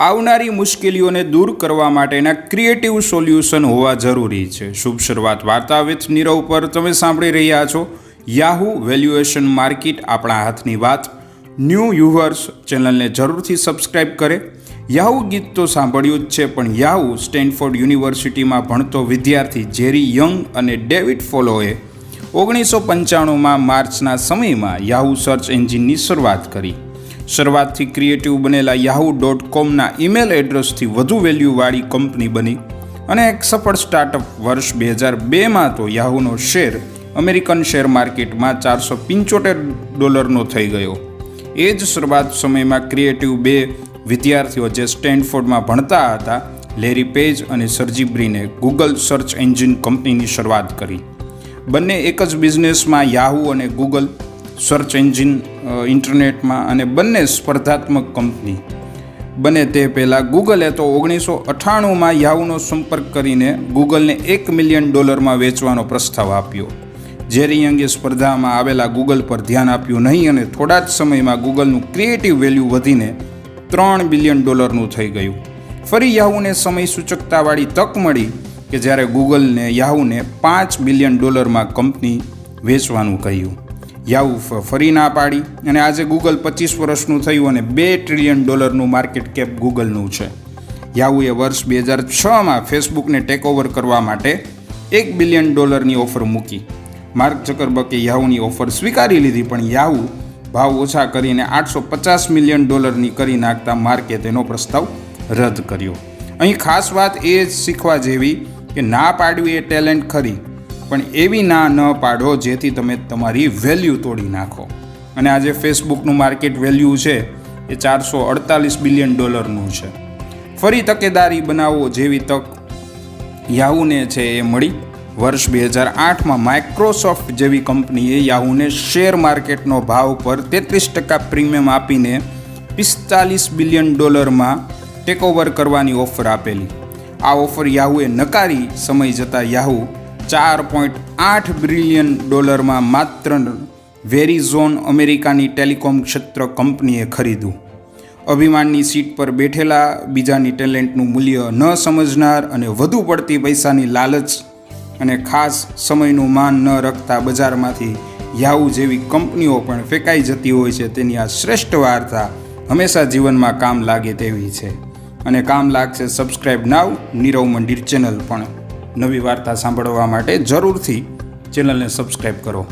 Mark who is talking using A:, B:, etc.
A: આવનારી મુશ્કેલીઓને દૂર કરવા માટેના ક્રિએટિવ સોલ્યુશન હોવા જરૂરી છે. શુભ શરૂઆત વાર્તા વિથ નીરવ પર તમે સાંભળી રહ્યા છો. યાહુ વેલ્યુએશન માર્કેટ આપણા હાથની વાત. ન્યૂ યુવર્સ ચેનલને જરૂરથી સબસ્ક્રાઇબ કરે. યાહુ ગીત તો સાંભળ્યું જ છે, પણ યાહુ સ્ટેનફોર્ડ યુનિવર્સિટીમાં ભણતો વિદ્યાર્થી જેરી યંગ અને ડેવિડ ફોલોએ ઓગણીસો પંચાણુંમાં માર્ચના સમયમાં યાહુ સર્ચ એન્જિનની શરૂઆત કરી. શરૂઆતથી ક્રિએટિવ બનેલા યાહુ ડોટ કોમના ઈમેલ એડ્રેસથી વધુ વેલ્યુવાળી કંપની બની અને એક સફળ સ્ટાર્ટઅપ વર્ષ બે હજાર બેમાં તો યાહુનો શેર અમેરિકન શેર માર્કેટમાં ચારસો પંચોતેર ડોલરનો થઈ ગયો. એ જ શરૂઆત સમયમાં ક્રિએટિવ બે વિદ્યાર્થીઓ જે સ્ટેન્ડફોર્ડમાં ભણતા હતા, લેરી પેજ અને સરજી બ્રીને ગૂગલ સર્ચ એન્જિન કંપનીની શરૂઆત કરી. બંને એક જ બિઝનેસમાં યાહુ અને ગૂગલ સર્ચ એન્જિન ઇન્ટરનેટમાં અને બંને સ્પર્ધાત્મક કંપની બને તે પહેલાં ગૂગલે તો ઓગણીસો અઠ્ઠાણુંમાં યાહુનો સંપર્ક કરીને ગૂગલને એક મિલિયન ડોલરમાં વેચવાનો પ્રસ્તાવ આપ્યો. જેરી અંગે સ્પર્ધામાં આવેલા ગૂગલ પર ધ્યાન આપ્યું નહીં અને થોડા જ સમયમાં ગૂગલનું ક્રિએટિવ વેલ્યુ વધીને ત્રણ બિલિયન ડોલરનું થઈ ગયું. ફરી યાહુને સમય સૂચકતાવાળી તક મળી કે જ્યારે ગૂગલને યાહુને પાંચ બિલિયન ડોલરમાં કંપની વેચવાનું કહ્યું. ફ- ફરી ના પાડી. અને આજે ગૂગલ પચીસ વર્ષનું થયું અને બે ટ્રિલિયન ડોલરનું માર્કેટ કેપ ગૂગલનું છે. યાહુએ વર્ષ બે હજાર છમાં ફેસબુકને ટેક ઓવર કરવા માટે એક બિલિયન ડોલરની ઓફર મૂકી. માર્ક ઝકરબર્ગે યાહુની ઓફર સ્વીકારી લીધી, પણ યાહુ ભાવ ઓછા કરીને આઠસો પચાસ મિલિયન ડોલરની કરી નાખતા માર્કે તેનો પ્રસ્તાવ રદ કર્યો. અહીં ખાસ વાત એ જ શીખવા જેવી કે ના પાડવી એ ટેલેન્ટ ખરી પણ એવી ના ન પાડો જેથી તમે તમારી વેલ્યુ તોડી નાખો. અને આજે ફેસબુકનું માર્કેટ વેલ્યુ છે એ ચારસો અડતાલીસ બિલિયન ડોલરનું છે. ફરી તકેદારી બનાવો જેવી તક યાહુને છે એ મળી. વર્ષ બે હજાર આઠમાં માઇક્રોસોફ્ટ જેવી કંપનીએ યાહુને શેર માર્કેટનો ભાવ પર તેત્રીસ ટકા પ્રીમિયમ આપીને પિસ્તાલીસ બિલિયન ડોલરમાં ટેકઓવર કરવાની ઓફર આપેલી. આ ઓફર યાહુએ નકારી સમય જતાં યાહુ ચાર પોઈન્ટ આઠ બિલિયન ડોલરમાં માત્ર વેરીઝોન અમેરિકાની ટેલિકોમ ક્ષેત્ર કંપનીએ ખરીદ્યું. અભિમાનની સીટ પર બેઠેલા બીજાની ટેલેન્ટનું મૂલ્ય ન સમજનાર અને વધુ પડતી પૈસાની લાલચ અને ખાસ સમયનું માન ન રખતા બજારમાંથી યાહુ જેવી કંપનીઓ પણ ફેંકાઈ જતી હોય છે તેની આ શ્રેષ્ઠ વાર્તા હંમેશા જીવનમાં કામ લાગે તેવી છે. અને કામ લાગશે સબસ્ક્રાઈબ નાવ નીરવ મંદિર ચેનલ પણ. નવી વાર્તા સાંભળવા માટે જરૂરથી ચેનલને સબસ્ક્રાઈબ કરો.